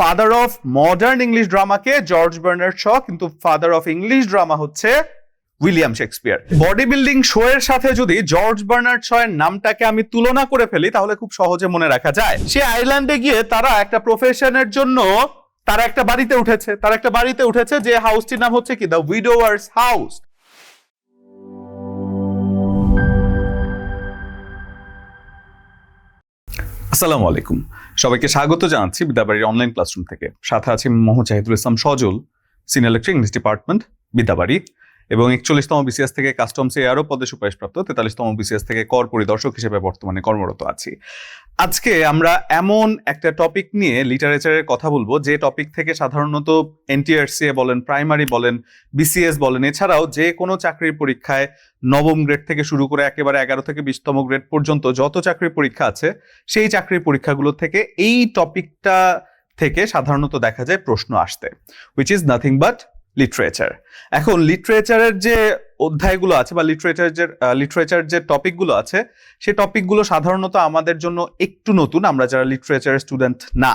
Father of modern English ড্রামাকে George Bernard Shaw কিন্তু father of English drama হচ্ছে William Shakespeare body building show এর সাথে যদি জর্জ বার্নার্ড শ এর নামটাকে আমি তুলনা করে ফেলি, তাহলে খুব সহজে মনে রাখা যায়। সে আইল্যান্ডে গিয়ে তারা একটা প্রফেশনের জন্য তারা একটা বাড়িতে উঠেছে। তারা একটা বাড়িতে উঠেছে যে হাউসটির নাম হচ্ছে কি? দ্য উইডোয়ার্স হাউস আসসালামু আলাইকুম। সবাইকে স্বাগত জানাচ্ছি বিদ্যাবাড়ির অনলাইন ক্লাসরুম থেকে। সাথে আছি Mohammad Zahidul Islam Sajal senior lecture English department Bidyabari. এবং একচল্লিশতম বিসিএস থেকে কাস্টমস আরও পদে সুপারিশপ্রাপ্ত তেতাল্লিশতম বিসিএস থেকে কর পরিদর্শক হিসেবে বর্তমানে কর্মরত আছি। আজকে আমরা এমন একটা টপিক নিয়ে লিটারেচারের কথা বলব, যে টপিক থেকে সাধারণত এনটিআরসিএ বলেন প্রাইমারি বলেন বিসিএস বলেন, এছাড়াও যে কোনো চাকরির পরীক্ষায় নবম গ্রেড থেকে শুরু করে একেবারে এগারো থেকে বিশতম গ্রেড পর্যন্ত যত চাকরির পরীক্ষা আছে, সেই চাকরির পরীক্ষাগুলো থেকে এই টপিকটা থেকে সাধারণত দেখা যায় প্রশ্ন আসতে which is nothing but literature এখন লিটারেচারের যে অধ্যায়গুলো আছে বা লিটারেচার যে লিটারেচার যে টপিকগুলো আছে, সে টপিকগুলো সাধারণত আমাদের জন্য একটু নতুন, আমরা যারা লিটারেচারের স্টুডেন্ট না।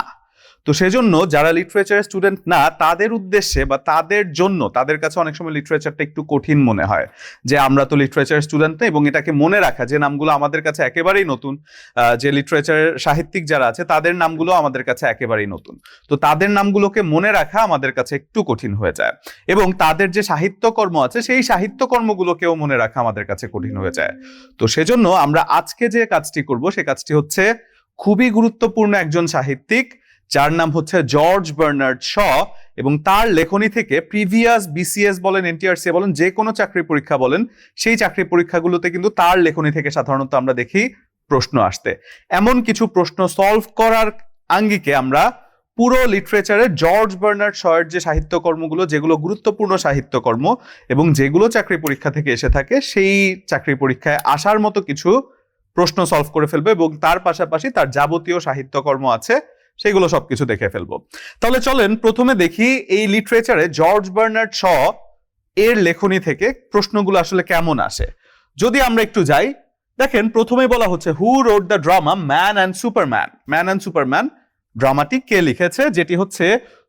তো সেজন্য যারা লিটারেচারের স্টুডেন্ট না, তাদের উদ্দেশ্যে বা তাদের জন্য, তাদের কাছে অনেক সময় লিটারেচারটা একটু কঠিন মনে হয়। যে আমরা তো লিটারেচার স্টুডেন্ট না, এবং এটাকে মনে রাখা যে নামগুলো আমাদের কাছে একেবারেই নতুন যে লিটারেচারের সাহিত্যিক যারা আছে, তাদের নামগুলো আমাদের কাছে একেবারেই নতুন। তো তাদের নামগুলোকে মনে রাখা আমাদের কাছে একটু কঠিন হয়ে যায়। এবং তাদের যে সাহিত্যকর্ম আছে, সেই সাহিত্যকর্মগুলোকেও মনে রাখা আমাদের কাছে কঠিন হয়ে যায়। তো সেজন্য আমরা আজকে যে কাজটি করব, সে কাজটি হচ্ছে খুবই গুরুত্বপূর্ণ একজন সাহিত্যিক যার নাম হচ্ছে জর্জ বার্নার্ড শ এবং তার লেখনী থেকে প্রিভিয়াস বিসিএস বলেন, এনটিআরসি বলেন, যে কোনো চাকরি পরীক্ষা বলেন, সেই চাকরি পরীক্ষাগুলোতে কিন্তু তার লেখনী থেকে সাধারণত আমরা দেখি প্রশ্ন আসতে। এমন কিছু প্রশ্ন সলভ করার আঙ্গিকে আমরা পুরো লিটারেচারে জর্জ বার্নার্ড শয়ের যে সাহিত্যকর্মগুলো, যেগুলো গুরুত্বপূর্ণ সাহিত্যকর্ম এবং যেগুলো চাকরি পরীক্ষা থেকে এসে থাকে, সেই চাকরি পরীক্ষায় আসার মতো কিছু প্রশ্ন সলভ করে ফেলবে এবং তার পাশাপাশি তার যাবতীয় সাহিত্যকর্ম আছে সেগুলো সবকিছু দেখে ফেলব। তাহলে চলেন প্রথমে দেখি এই লিটারেচারে জর্জ বার্নার্ড শ এর লেখনী থেকে প্রশ্নগুলো আসলে কেমন আসে। যদি আমরা একটু যাই, দেখেন প্রথমে বলা হচ্ছে who wrote the drama man and superman man and superman ড্রামাটি কে লিখেছে? যেটি হচ্ছে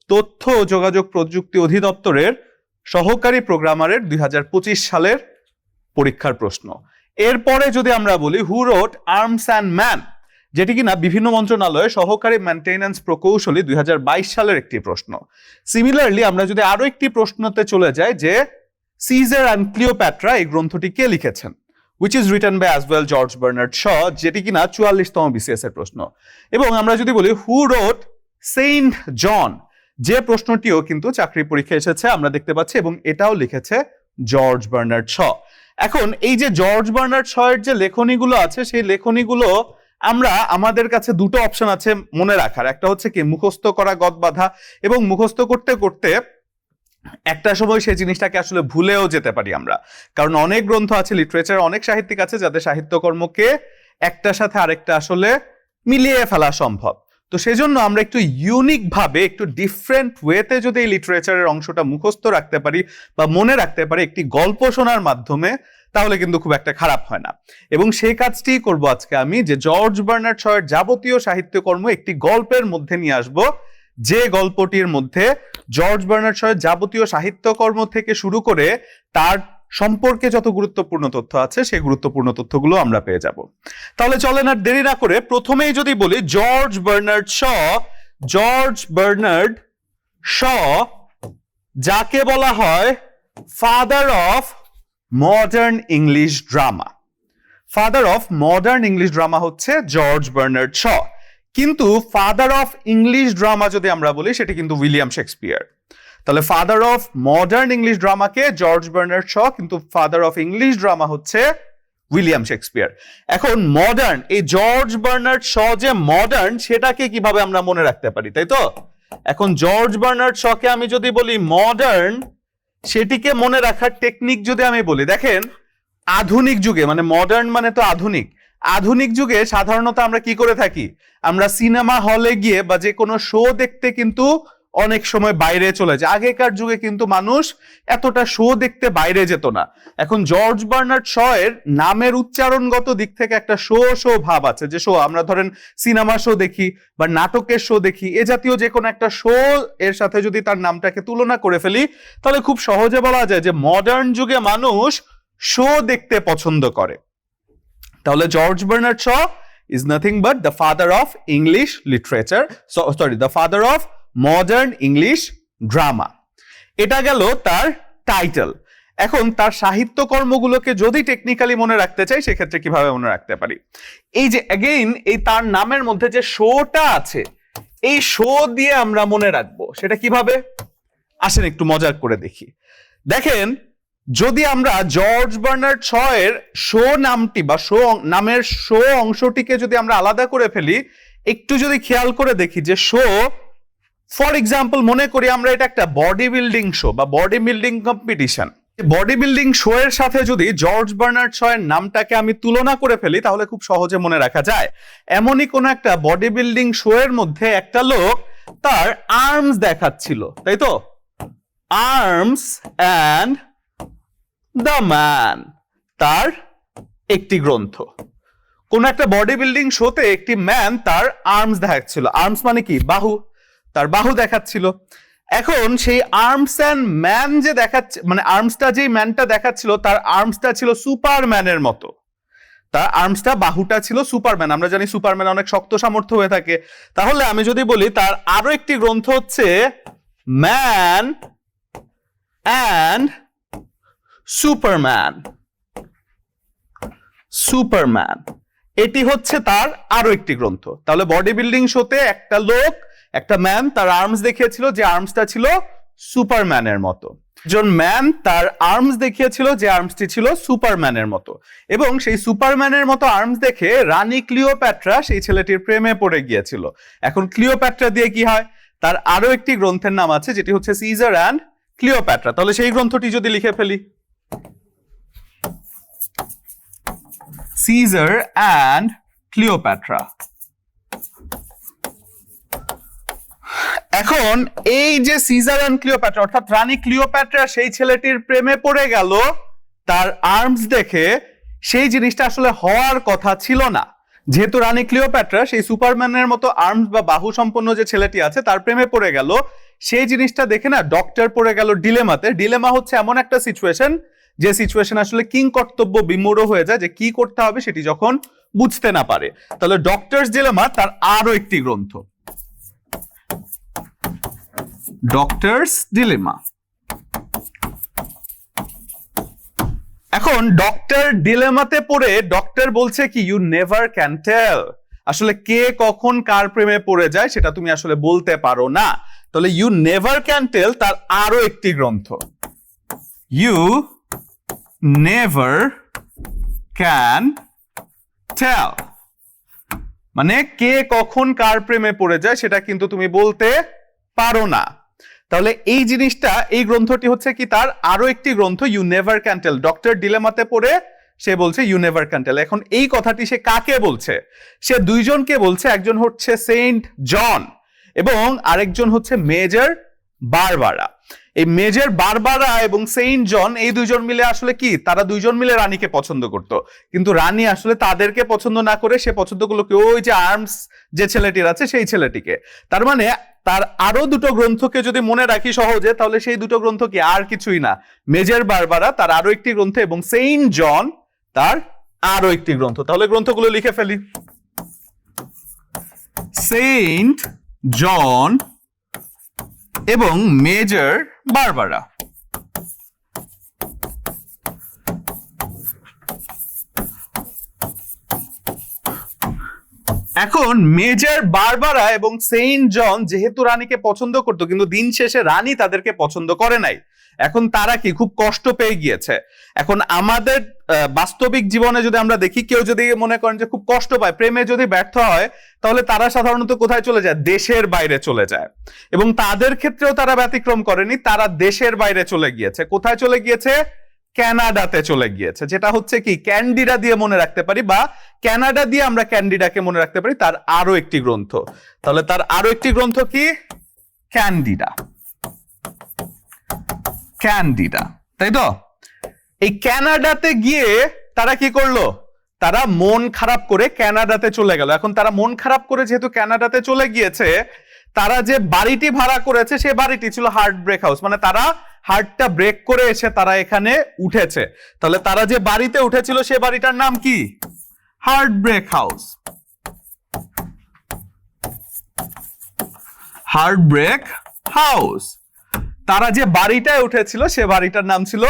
তথ্য ও যোগাযোগ প্রযুক্তি অধিদপ্তরের সহকারী প্রোগ্রামারের দুই হাজার পঁচিশ সালের পরীক্ষার প্রশ্ন। এরপরে যদি আমরা বলি who wrote arms and man যেটি কিনা বিভিন্ন মন্ত্রণালয়ে সহকারী মেনটেন্যান্স প্রকৌশলী দুই সালের একটি প্রশ্ন। সিমিলারলি আমরা যদি আরও একটি প্রশ্নতে চলে যাই যে সিজার অ্যান্ড ক্লিওপ্যাট্রা এই গ্রন্থটি কে লিখেছেন? Which is written by as well George Bernard Shaw যেটি কিনা চুয়াল্লিশতম বিসিএস এর প্রশ্ন। এবং আমরা যদি বলি হু রোড সেইন্ট জন যে প্রশ্নটিও কিন্তু চাকরি পরীক্ষা এসেছে, আমরা দেখতে পাচ্ছি, এবং এটাও লিখেছে জর্জ বার্নার্ড শ এখন, এই যে জর্জ বার্নার্ড শ এর যে লেখনীগুলো আছে, সেই লেখনীগুলো আমরা আমাদের কাছে দুটো অপশন আছে মনে রাখার। একটা হচ্ছে কি, মুখস্থ করা গদ বাঁধা এবং মুখস্থ করতে করতে একটা সময় সেই জিনিসটাকে আসলে ভুলেও যেতে পারি আমরা। কারণ অনেক গ্রন্থ আছে লিটারেচার অনেক সাহিত্যিক আছে যাদের সাহিত্যকর্মকে একটার সাথে আরেকটা আসলে মিলিয়ে ফেলা সম্ভব। তো সেজন্য আমরা একটু ইউনিক ভাবে একটু ডিফারেন্ট ওয়েতে যদি এই লিটারেচারের অংশটা মুখস্থ রাখতে পারি বা মনে রাখতে পারি, একটি গল্প শোনার মাধ্যমে তাহলে কিন্তু খুব একটা খারাপ হয় না। এবং সেই কাজটি করব আজকে আমি যে জর্জ বার্নার্ড শয়ের যাবতীয় সাহিত্যকর্ম একটি গল্পের মধ্যে নিয়ে আসব। যে গল্পটির মধ্যে জর্জ বার্নার্ড শয়ের যাবতীয় সাহিত্যকর্ম থেকে শুরু করে তার সম্পর্কে যত গুরুত্বপূর্ণ তথ্য আছে, সেই গুরুত্বপূর্ণ তথ্যগুলো আমরা পেয়ে যাব। তাহলে চলেন আর দেরি না করে প্রথমেই যদি বলি George Bernard Shaw George Bernard Shaw যাকে বলা হয় father of modern English drama father of modern English drama হচ্ছে জর্জ বার্নার্ড শ কিন্তু ফাদার অফ ইংলিশ ড্রামা যদি আমরা বলি, সেটি কিন্তু উইলিয়াম শেক্সপিয়ার তাহলে ফাদার অফ মডার্ন ইংলিশ ড্রামাকে জর্জ বার্নার্ড শ কিন্তু ফাদার অফ ইংলিশ ড্রামা হচ্ছে উইলিয়াম শেক্সপিয়ার এখন মডার্ন এই জর্জ বার্নার্ড শ যে মডার্ন সেটাকে কীভাবে আমরা মনে রাখতে পারি, তাই তো? এখন জর্জ বার্নার্ড শকে আমি যদি বলি মডার্ন সেটিকে মনে রাখার টেকনিক যদি আমি বলি, দেখেন, আধুনিক যুগে মানে মডার্ন মানে তো আধুনিক। আধুনিক যুগে সাধারণত আমরা কি করে থাকি? আমরা সিনেমা হলে গিয়ে বা যে কোনো শো দেখতে কিন্তু অনেক সময় বাইরে চলে যায়। আগেকার যুগে কিন্তু মানুষ এতটা শো দেখতে বাইরে যেত না। এখন জর্জ বার্নার্ড শ এর নামের উচ্চারণগত দিক থেকে একটা শো শো ভাব আছে। যে শো আমরা ধরেন সিনেমা শো দেখি বা নাটকের শো দেখি এ জাতীয় যে কোনো একটা শো এর সাথে যদি তার নামটাকে তুলনা করে ফেলি তাহলে খুব সহজে বলা যায় যে মডার্ন যুগে মানুষ শো দেখতে পছন্দ করে। তাহলে George Bernard Shaw is nothing but the father of English literature. So, sorry, the father of English drama এটা গেল তার টাইটেল এখন তার সাহিত্য কর্মগুলোকে যদি টেকনিক্যালি মনে রাখতে চাই, সেক্ষেত্রে কীভাবে মনে রাখতে পারি? এই যে অ্যাগেইন এই তার নামের মধ্যে যে শোটা আছে, এই শো দিয়ে আমরা মনে রাখব। সেটা কীভাবে? আসেন একটু মজার করে দেখি। দেখেন, যদি আমরা জর্জ বার্নার্ড এর শো নামটি বা শো নামের শো অংশটিকে যদি আমরা আলাদা করে ফেলি, একটু যদি খেয়াল করে দেখি যে শো ফর এক্সাম্পল মনে করি আমরা এটা একটা বডি বিল্ডিং শো বা body building competition body building show এর সাথে যদি জর্জ বার্নার্ড শ এর নামটাকে আমি তুলনা করে ফেলি, তাহলে খুব সহজে মনে রাখা যায়। এমনই কোন একটা বডি বিল্ডিং শো এর মধ্যে একটা লোক তার আর্মস দেখাচ্ছিল, তাই তো? আর্মস অ্যান্ড দ্য ম্যান তার একটি গ্রন্থ। কোন একটা বডি বিল্ডিং শোতে একটি ম্যান তার আর্মস দেখাচ্ছিল। আর্মস মানে কি? বাহু। তার বাহু দেখাচ্ছিল। এখন সেই আর্মস অ্যান্ড ম্যান যে দেখাচ্ছে মানে আর্মসটা যেই ম্যানটা দেখাচ্ছিল, তার আর্মসটা ছিল সুপারম্যানের মতো। তার আর্মসটা বাহুটা ছিল সুপারম্যান। আমরা জানি সুপারম্যান অনেক শক্ত সামর্থ্য হয়ে থাকে। তাহলে আমি যদি বলি, তার আরও একটি গ্রন্থ হচ্ছে ম্যান অ্যান্ড সুপারম্যান। সুপারম্যান। এটি হচ্ছে তার আরও একটি গ্রন্থ। তাহলে বডি বিল্ডিং শোতে একটা লোক একটা ম্যান তার আর্মস দেখিয়েছিল, যে আর্মসটা ছিল সুপারম্যানের মতো। একজন ম্যান তার আর্মস দেখিয়েছিল, যে আর্মসটি ছিল সুপারম্যানের মতো। এবং সেই সুপারম্যানের মতো আর্মস দেখে রানী ক্লিওপ্যাট্রা সেই ছেলেটির প্রেমে পড়ে গিয়েছিল। এখন ক্লিওপ্যাট্রা দিয়ে কি হয়? তার আরও একটি গ্রন্থের নাম আছে, যেটি হচ্ছে সিজার অ্যান্ড ক্লিওপ্যাট্রা তাহলে সেই গ্রন্থটি যদি লিখে ফেলি। Caesar and Cleopatra. এখন এই যে সিজার অ্যান্ড ক্লিওপ্যাট্রা অর্থাৎ রানী ক্লিওপ্যাট্রা সেই ছেলেটির প্রেমে পড়ে গেল, তার আর্মস দেখে সেই জিনিসটা আসলে হওয়ার কথা ছিল না। যেহেতু রানী ক্লিওপ্যাট্রা সেই সুপারম্যানের মতো আর্মস বা বাহু সম্পন্ন যে ছেলেটি আছে, তার প্রেমে পড়ে গেল। সেই জিনিসটা দেখে না ডক্টর পড়ে গেল ডিলেমাতে ডিলেমা হচ্ছে এমন একটা সিচুয়েশন যে সিচুয়েশন আসলে কিং কর্তব্য বিমূঢ় হয়ে যায়, যে কি করতে হবে সেটি যখন বুঝতে না পারে। তাহলে ডক্টরস ডিলেমা তার আরও একটি গ্রন্থ। ডক্টরস ডিলেমা এখন ডক্টর ডিলেমাতে পড়ে ডক্টর বলছে কি ইউ নেভার ক্যান টেল আসলে কে কখন কার প্রেমে পড়ে যায় সেটা তুমি আসলে বলতে পারো না। তাহলে ইউ নেভার ক্যান টেল তার আরও একটি গ্রন্থ। ইউ নেভার ক্যান টেল মানে কে কখন কার প্রেমে পড়ে যায় সেটা কিন্তু তুমি বলতে পারো না। তাহলে এই জিনিসটা, এই গ্রন্থটি হচ্ছে কি তার আরও একটি গ্রন্থ you never can tell doctor ডিলেমাতে পড়ে সে বলছে ইউ নেভার ক্যান টেল এখন এই কথাটি সে কাকে বলছে? সে দুইজনকে বলছে, একজন হচ্ছে সেন্ট জন এবং আরেকজন হচ্ছে মেজর বারবারা। এই মেজর বারবারা এবং সেইন্ট জন, এই দুইজন মিলে আসলে কি? তারা দুইজন মিলে রানীকে পছন্দ করত। কিন্তু রানী আসলে তাদেরকে পছন্দ না করে সে পছন্দ করল কি? ওই যে আর্মস যে ছেলেটির আছে, সেই ছেলেটিকে। তার মানে তার আরও দুটো গ্রন্থকে যদি মনে রাখি সহজে, তাহলে সেই দুটো গ্রন্থ কি আর কিছুই না। মেজর বারবারা তার আরও একটি গ্রন্থ এবং সেইন্ট জন তার আরও একটি গ্রন্থ। তাহলে গ্রন্থগুলো লিখে ফেলি। সেইন্ট জন এবং মেজর বারবারা। এখন মেজর বারবারা এবং সেইন্ট জন যেহেতু রানীকে পছন্দ করতো, কিন্তু দিন শেষে রানী তাদেরকে পছন্দ করে নাই। এখন তারা কি খুব কষ্ট পেয়ে গিয়েছে? এখন আমাদের বাস্তবিক জীবনে যদি আমরা দেখি, কেউ যদি মনে করেন যে খুব কষ্ট পায়, প্রেমে যদি ব্যর্থ হয়, তাহলে তারা সাধারণত কোথায় চলে যায়? দেশের বাইরে চলে যায়। এবং তাদের ক্ষেত্রেও তারা ব্যতিক্রম করেনি, তারা দেশের বাইরে চলে গিয়েছে। কোথায় চলে গিয়েছে? ক্যানাডাতে চলে গিয়েছে। যেটা হচ্ছে কি, ক্যান্ডিডা দিয়ে মনে রাখতে পারি বা ক্যানাডা দিয়ে আমরা ক্যান্ডিডাকে মনে রাখতে পারি, তার আরও একটি গ্রন্থ। তাহলে তার আরও একটি গ্রন্থ কি? ক্যান্ডিডা। ক্যান্ডিডা, তাই তো? এই ক্যানাডাতে গিয়ে তারা কি করল? তারা মন খারাপ করে ক্যানাডাতে চলে গেল। এখন তারা মন খারাপ করে যেহেতু ক্যানাডাতে চলে গিয়েছে, তারা যে বাড়িটি ভাড়া করেছে, সে বাড়িটি ছিল হার্ট ব্রেক হাউস মানে তারা হার্টটা ব্রেক করে এসে তারা এখানে উঠেছে। তাহলে তারা যে বাড়িতে উঠেছিল সে বাড়িটার নাম কি? Heart break house heart break house তারা যে বাড়িটায় উঠেছিল সে বাড়িটার নাম ছিল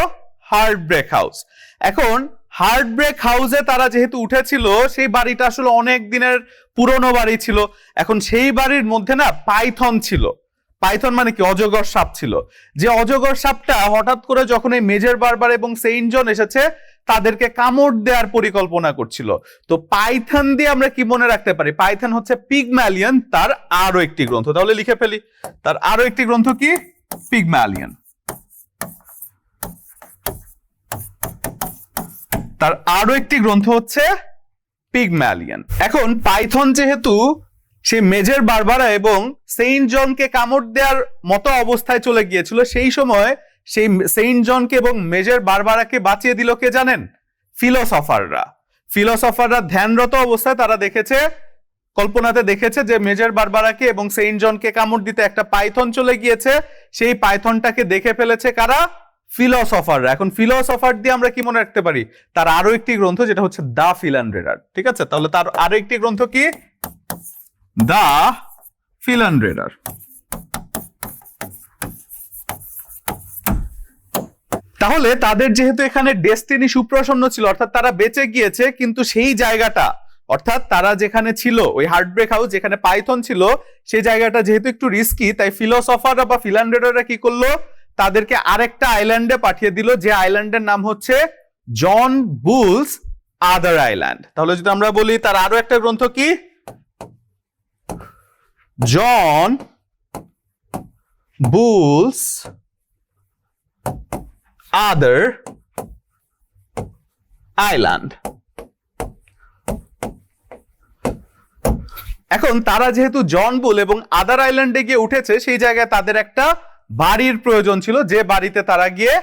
হার্ট ব্রেক হাউস এখন হার্ট ব্রেক হাউসে তারা যেহেতু উঠেছিল, সেই বাড়িটা আসলে অনেক দিনের পুরনো বাড়ি ছিল। এখন সেই বাড়ির মধ্যে না, পাইথন ছিল। পাইথন মানে কি? অজগর সাপ ছিল। যে অজগর সাপটা হঠাৎ করে যখন এই মেজর বারবার এবং সেন্ট জন এসেছে, তাদেরকে কামড় দেওয়ার পরিকল্পনা করছিল। তো পাইথন দিয়ে আমরা কি মনে রাখতে পারি? পাইথন হচ্ছে পিগম্যালিয়ন, তার আরও একটি গ্রন্থ। তাহলে লিখে ফেলি। তার আরও একটি গ্রন্থ কি? পিগম্যালিয়ন। তার আরও একটি গ্রন্থ হচ্ছে পিগম্যালিয়ন। এখন পাইথন যেহেতু সেই মেজের বারবারা এবং সেইন্ট জনকে কামড় দেওয়ার মতো অবস্থায় চলে গিয়েছিল। সেই সময় সেই সেইন্ট জনকে এবং মেজর বারবারাকে বাঁচিয়ে দিল কে জানেন? ফিলোসফাররা। ফিলোসফাররা ধ্যানরত অবস্থায় তারা দেখেছে, কল্পনাতে দেখেছে যে মেজর বারবারাকে এবং সেইন্ট জনকে কামড় দিতে একটা পাইথন চলে গিয়েছে। সেই পাইথনটাকে দেখে ফেলেছে কারা? ফিলোসফাররা। এখন ফিলোসফার দিয়ে আমরা কি মনে রাখতে পারি? তার আরও একটি গ্রন্থ যেটা হচ্ছে দা ফিলান্ড্রেডার ঠিক আছে? তাহলে তার আরও একটি গ্রন্থ কি? দা ফিলান্ড্রেডার তাহলে তাদের যেহেতু এখানে ডেস্টিনি সুপ্রসন্ন ছিল, অর্থাৎ তারা বেঁচে গিয়েছে, কিন্তু সেই জায়গাটা, অর্থাৎ তারা যেখানে ছিল, ওই হার্টব্রেক হাউস যেখানে পাইথন ছিল, সেই জায়গাটা যেহেতু একটু রিস্কি তাই ফিলোসফাররা বা ফিলান্ড্রেডাররা কি করল? তাদেরকে আরেকটা আইল্যান্ডে পাঠিয়ে দিল, যে আইল্যান্ডের নাম হচ্ছে জন বুলস আদার আইল্যান্ড তাহলে যদি আমরা বলি, তার আরও একটা গ্রন্থ কি? জন বুলস আদার আইল্যান্ড এখন তারা যেহেতু জন বুল এবং আদার আইল্যান্ডে গিয়ে উঠেছে, সেই জায়গায় তাদের একটা বাড়ির প্রয়োজন ছিল, যে বাড়িতে তারা গিয়ে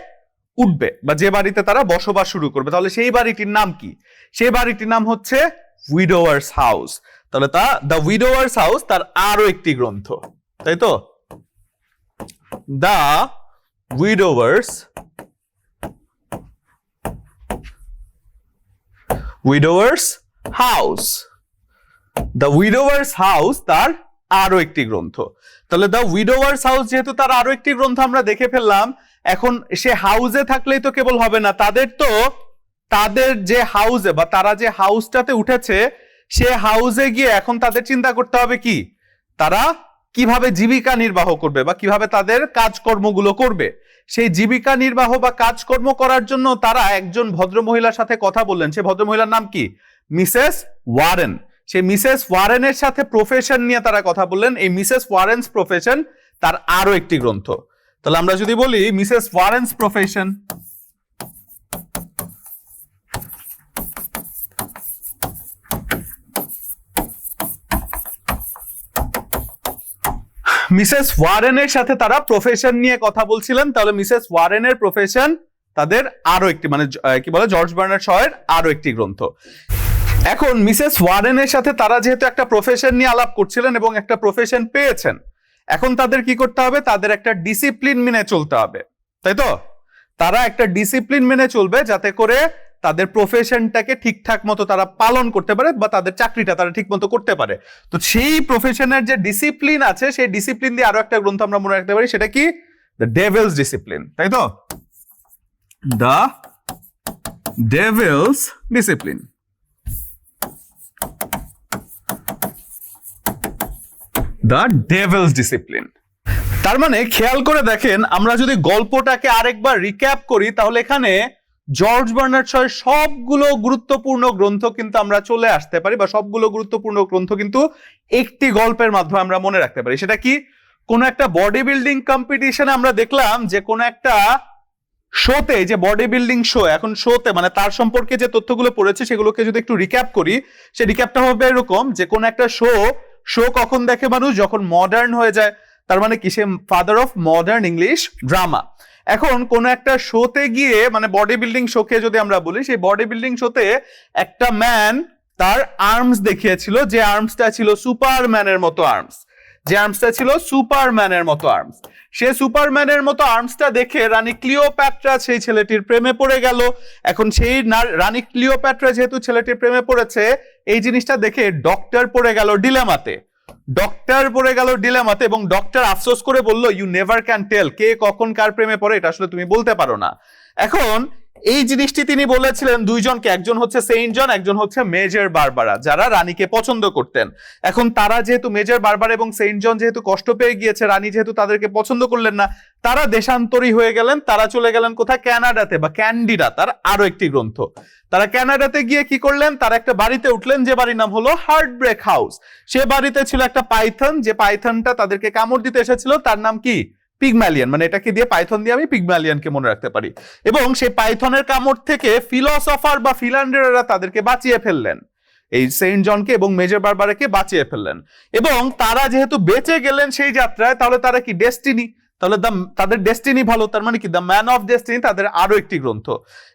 উঠবে বা যে বাড়িতে তারা বসবাস শুরু করবে। তাহলে সেই বাড়িটির নাম কি? সেই বাড়িটির নাম হচ্ছে উইডোয়ার্স হাউস তাহলে তা দ্য উইডোয়ার্স হাউস তার আরও একটি গ্রন্থ, তাই তো? The widowers widowers house the widowers house তার আরও একটি গ্রন্থ। তাহলে দ্য উইডোয়ার্স হাউস যেহেতু তার আরও একটি গ্রন্থ আমরা দেখে ফেললাম, এখন সে হাউসে থাকলেই তো কেবল হবে না। তাদের তো, তাদের যে হাউসে বা তারা যে হাউসটাতে উঠেছে সে হাউসে গিয়ে এখন তাদের চিন্তা করতে হবে কি? তারা কীভাবে জীবিকা নির্বাহ করবে বা কীভাবে তাদের কাজকর্মগুলো করবে? সেই জীবিকা নির্বাহ বা কাজকর্ম করার জন্য তারা একজন ভদ্র মহিলার সাথে কথা বললেন। সে ভদ্র মহিলার নাম কি? Mrs Warren. সে মিসেস ওয়ারেনের সাথে প্রফেশন নিয়ে তারা কথা বললেন। এই মিসেস ওয়ারেন্স প্রফেশন তার আরও একটি গ্রন্থ। তাহলে আমরা যদি বলি মিসেস ওয়ারেন্স প্রফেশন মিসেস ওয়ারেনের সাথে তারা প্রফেশন নিয়ে কথা বলছিলেন। তাহলে মিসেস ওয়ারেনের প্রফেশন তাদের আরও একটি মানে কি বলে, জর্জ বার্নার শয়ের আরও একটি গ্রন্থ। এখন মিসেস ওয়ারেনের সাথে তারা যেহেতু একটা প্রফেশন নিয়ে আলাপ করছিলেন এবং একটা প্রফেশন পেয়েছেন, এখন তাদের কি করতে হবে? তাদের একটা ডিসিপ্লিন মেনে চলতে হবে। তাই তো? তারা একটা ডিসিপ্লিন মেনে চলবে যাতে করে তাদের প্রফেশনটাকে ঠিকঠাক মতো তারা পালন করতে পারে বা তাদের চাকরিটা তারা ঠিক মতো করতে পারে। তো সেই প্রফেশনের যে ডিসিপ্লিন আছে, সেই ডিসিপ্লিন দিয়ে আরও একটা গ্রন্থ আমরা মনে রাখতে পারি, সেটা কি? দ্য ডেভিলস ডিসিপ্লিন তাই তো? The devil's disciple the devil's disciple তার মানে খেয়াল করে দেখেন, আমরা যদি গল্পটাকে আরেকবার রিক্যাপ করি, তাহলে এখানে জর্জ বার্নার্ড শয়ের সবগুলো গুরুত্বপূর্ণ গ্রন্থ কিন্তু আমরা চলে আসতে পারি, বা সবগুলো গুরুত্বপূর্ণ গ্রন্থ কিন্তু একটি গল্পের মাধ্যমে আমরা মনে রাখতে পারি। সেটা কি? কোন একটা বডি বিল্ডিং কম্পিটিশনে আমরা দেখলাম যে কোন একটা শোতে যে বডি বিল্ডিং শো এখন শোতে মানে তার সম্পর্কে যে তথ্যগুলো পড়েছে সেগুলোকে যদি একটু রিক্যাপ করি, সে রিক্যাপটা হবে এরকম যে কোন একটা শো শো কখন দেখে মানুষ? যখন মডার্ন হয়ে যায়, তার মানে কি? সে father of modern English drama এখন কোন একটা শোতে গিয়ে মানে বডি বিল্ডিং শোকে যদি আমরা বলি, সেই বডি বিল্ডিং শোতে একটা ম্যান তার আর্মস দেখিয়েছিল, যে আর্মসটা ছিল সুপারম্যানের মতো আর্মস যে আর্মসটা ছিল সুপারম্যানের মতো আর্মস সে সুপারম্যানের মতো আর্মসটা দেখে রানী ক্লিওপ্যাট্রা সেই ছেলেটির প্রেমে পড়ে গেল। এখন সেই রানী ক্লিওপ্যাট্রা যেহেতু ছেলেটির প্রেমে পড়েছে, এই জিনিসটা দেখে ডক্টর পড়ে গেল ডিলেমাতে ডক্টর পড়ে গেল ডিলেমাতে এবং ডক্টর আফসোস করে বলল ইউ নেভার ক্যান টেল কে কখন কার প্রেমে পড়ে, এটা আসলে তুমি বলতে পারো না। এখন এই জিনিসটি তিনি বলেছিলেন, দুইজনকে, একজন হচ্ছে সেইন্ট জন, একজন হচ্ছে মেজর বারবারা, যারা রানীকে পছন্দ করতেন। এখন তারা যেহেতু মেজর বারবার এবং সেইন্ট জন যেহেতু কষ্ট পেয়ে গিয়েছে, রানী যেহেতু তাদেরকে পছন্দ করলেন না, তারা দেশান্তরী হয়ে গেলেন, তারা চলে গেলেন কোথায়? ক্যানাডাতে বা ক্যান্ডিডা, তার আরও একটি গ্রন্থ। তারা ক্যানাডাতে গিয়ে কি করলেন? তারা একটা বাড়িতে উঠলেন, যে বাড়ির নাম হলো হার্ট ব্রেক হাউস সে বাড়িতে ছিল একটা পাইথন, যে পাইথনটা তাদেরকে কামড় দিতে এসেছিল, তার নাম কি? পিগম্যালিয়ান মানে এটাকে দিয়ে পাইথন দিয়ে আমি পিগম্যালিয়ানকে মনে রাখতে পারি। এবং সেই পাইথনের কামড় থেকে ফিলসফার বা ফিলান্ডাররা তাদেরকে বাঁচিয়ে ফেললেন। এই সেন্ট জনকে এবং মেজর বারবারাকে বাঁচিয়ে ফেললেন। এবং তারা যেহেতু বেঁচে গেলেন সেই যাত্রায় তাহলে তারা কি ডেস্টিনি তাহলে দ্য তাদের ডেস্টিনি ভালো তার মানে কি? দ্য ম্যান অফ ডেস্টিনি তাদের আরও একটি গ্রন্থ।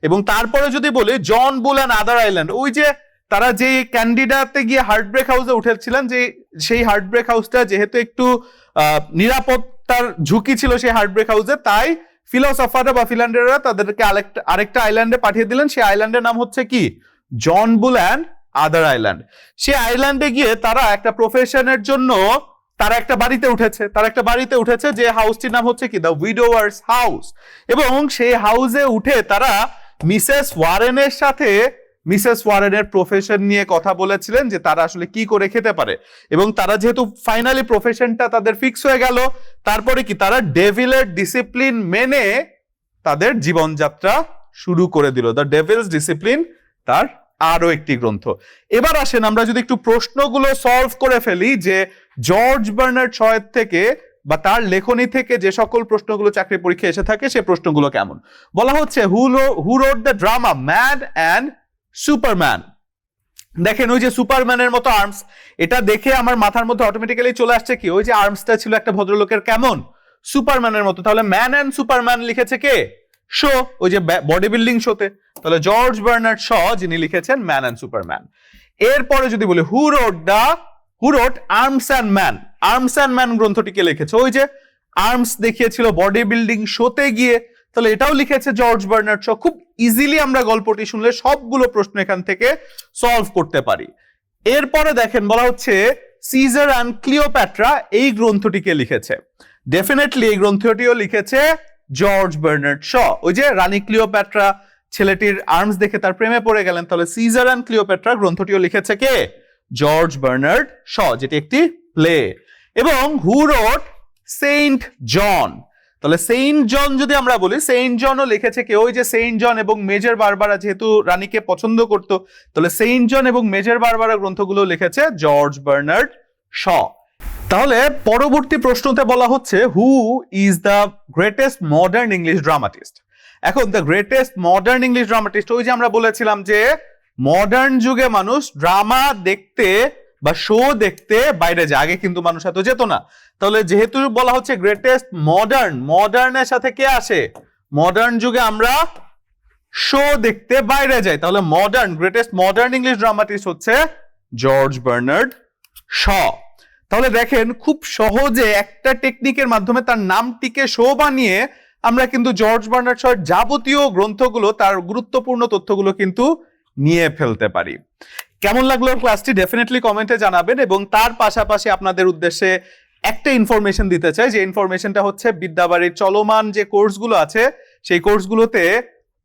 এবং তারপরে যদি বলি John Bull and other island ওই যে তারা যে ক্যান্ডিডাতে গিয়ে হার্ট ব্রেক হাউসে উঠেছিলেন যে সেই হার্ট ব্রেক হাউসটা যেহেতু একটু আহ, নিরাপত্তার ঝুঁকি ছিল সেই হার্ট ব্রেক হাউসে তাই ফিলোসফাররা বা ফিলান্ডাররা তাদেরকে আরেকটা আরেকটা আইল্যান্ডে পাঠিয়ে দিলেন। সেই আইল্যান্ডের নাম হচ্ছে কি? John Bull and other island সেই আইল্যান্ডে গিয়ে তারা একটা প্রফেশনের জন্য তারা একটা বাড়িতে উঠেছে। তারা একটা বাড়িতে উঠেছে যে হাউসটির নাম হচ্ছে কি? দ্য উইডোয়ার্স হাউস এবং সেই হাউসে উঠে তারা মিসেস ওয়ারেনের সাথে মিসেস ওয়ারেনের প্রফেশন নিয়ে কথা বলেছিলেন যে তারা আসলে কি করে খেতে পারে। এবং তারা যেহেতু ফাইনালি প্রফেশনটা তাদের ফিক্স হয়ে গেল, তারপরে কি তারা ডেভিলের ডিসিপ্লিন মেনে তাদের জীবনযাত্রা শুরু করে দিল। দ্য ডেভিলস ডিসিপ্লিন তার আরও একটি গ্রন্থ। এবার আসেন আমরা যদি একটু প্রশ্নগুলো সলভ করে ফেলি যে জর্জ বার্নার্ড শয়ের থেকে বা তার লেখনী থেকে যে সকল প্রশ্নগুলো চাকরি পরীক্ষা এসে থাকে, সে প্রশ্নগুলো কেমন? বলা হচ্ছে who who wrote the drama mad and superman. দেখেন ওই যে সুপারম্যানের মতো আর্মস, এটা দেখে আমার মাথার মধ্যে অটোমেটিক্যালি চলে আসছে কি? ওই যে আর্মসটা ছিল একটা ভদ্রলোকের কেমন? সুপারম্যানের মতো। তাহলে ম্যান অ্যান্ড সুপারম্যান লিখেছে কে? শো, ওই যে বডি বিল্ডিং শোতে তাহলে জর্জ বার্নার্ড শ, যিনি লিখেছেন ম্যান অ্যান্ড সুপারম্যান। এরপরে যদি বলি, who wrote the, who wrote arms and man. Arms and man গ্রন্থটিকে লিখেছে? ওই যে আর্মস দেখিয়েছিল বডি বিল্ডিং শোতে গিয়ে। তাহলে এটাও লিখেছে জর্জ বার্নার্ড শ খুব ইজিলি আমরা গল্পটি শুনলে সবগুলো প্রশ্ন এখান থেকে সলভ করতে পারি। এরপরে দেখেন বলা হচ্ছে সিজার অ্যান্ড ক্লিওপ্যাট্রা এই গ্রন্থটিকে লিখেছে। ডেফিনেটলি এই গ্রন্থটিও লিখেছে জর্জ বার্নার্ড শ ওই যে রানী ক্লিওপ্যাট্রা ছেলেটির আর্মস দেখে তার প্রেমে পড়ে গেলেন, তাহলে সিজার অ্যান্ড ক্লিওপ্যাট্রা গ্রন্থটিও লিখেছে কে? জর্জ বার্নার্ড শ যেটি একটি প্লে এবং হু রোড সেইন্ট জন তাহলে সেইন্ট জন যদি আমরা বলি সেইন্ট জনও লিখেছে কে ওই যে সেইন্ট জন এবং মেজর বারবারা যেহেতু রানীকে পছন্দ করতো, তাহলে সেইন্ট জন এবং মেজর বারবারা গ্রন্থগুলো লিখেছে জর্জ বার্নার্ড শ। তাহলে পরবর্তী প্রশ্নতে বলা হচ্ছে who is the greatest modern English dramatist এখন the greatest modern English dramatist ওই যে আমরা বলেছিলাম যে মডার্ন যুগে মানুষ ড্রামা দেখতে বা শো দেখতে বাইরে যায়। আগে কিন্তু মানুষ এত যেত না। তাহলে যেহেতু বলা হচ্ছে গ্রেটেস্ট মডার্ন মডার্নের সাথে কে আসে? মডার্ন যুগে আমরা শো দেখতে বাইরে যাই। তাহলে modern greatest modern English dramatist হচ্ছে জর্জ বার্নার্ড শ তাহলে দেখেন খুব সহজে একটা টেকনিকের মাধ্যমে তার নামটিকে শো বানিয়ে আমরা কিন্তু জর্জ বার্নার্ড শর যাবতীয় গ্রন্থগুলো, তার গুরুত্বপূর্ণ তথ্যগুলো কিন্তু নিয়ে ফেলতে পারি। কেমন লাগল ক্লাসটি ডেফিনেটলি কমেন্টে জানাবেন এবং তার পাশাপাশি আপনাদের উদ্দেশ্যে একটা ইনফরমেশন দিতে চাই। যে ইনফরমেশনটা হচ্ছে বিদ্যাবাড়ির চলমান যে কোর্সগুলো আছে, সেই কোর্সগুলোতে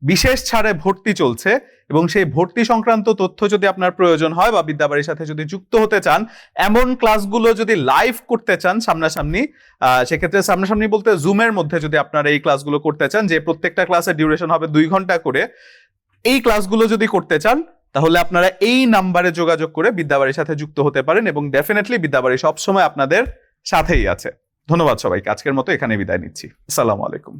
বিশেষ ছাড়ে ভর্তি চলছে এবং সেই ভর্তি সংক্রান্ত তথ্য যদি আপনার প্রয়োজন হয় বা বিদ্যাবাড়ির সাথে যদি যুক্ত হতে চান, এমন ক্লাসগুলো যদি লাইভ করতে চান সামনাসামনি সেক্ষেত্রে সামনাসামনি বলতে জুমের মধ্যে যদি আপনারা এই ক্লাসগুলো করতে চান, যে প্রত্যেকটা ক্লাসের ডিউরেশন হবে দুই ঘণ্টা করে, এই ক্লাসগুলো যদি করতে চান তাহলে আপনারা এই নাম্বারে যোগাযোগ করে বিদ্যাবাড়ির সাথে যুক্ত হতে পারেন এবং ডেফিনেটলি বিদ্যাবাড়ি সবসময় আপনাদের সাথেই আছে। ধন্যবাদ সবাইকে। আজকের মতো এখানে বিদায় নিচ্ছি। আসসালামু আলাইকুম।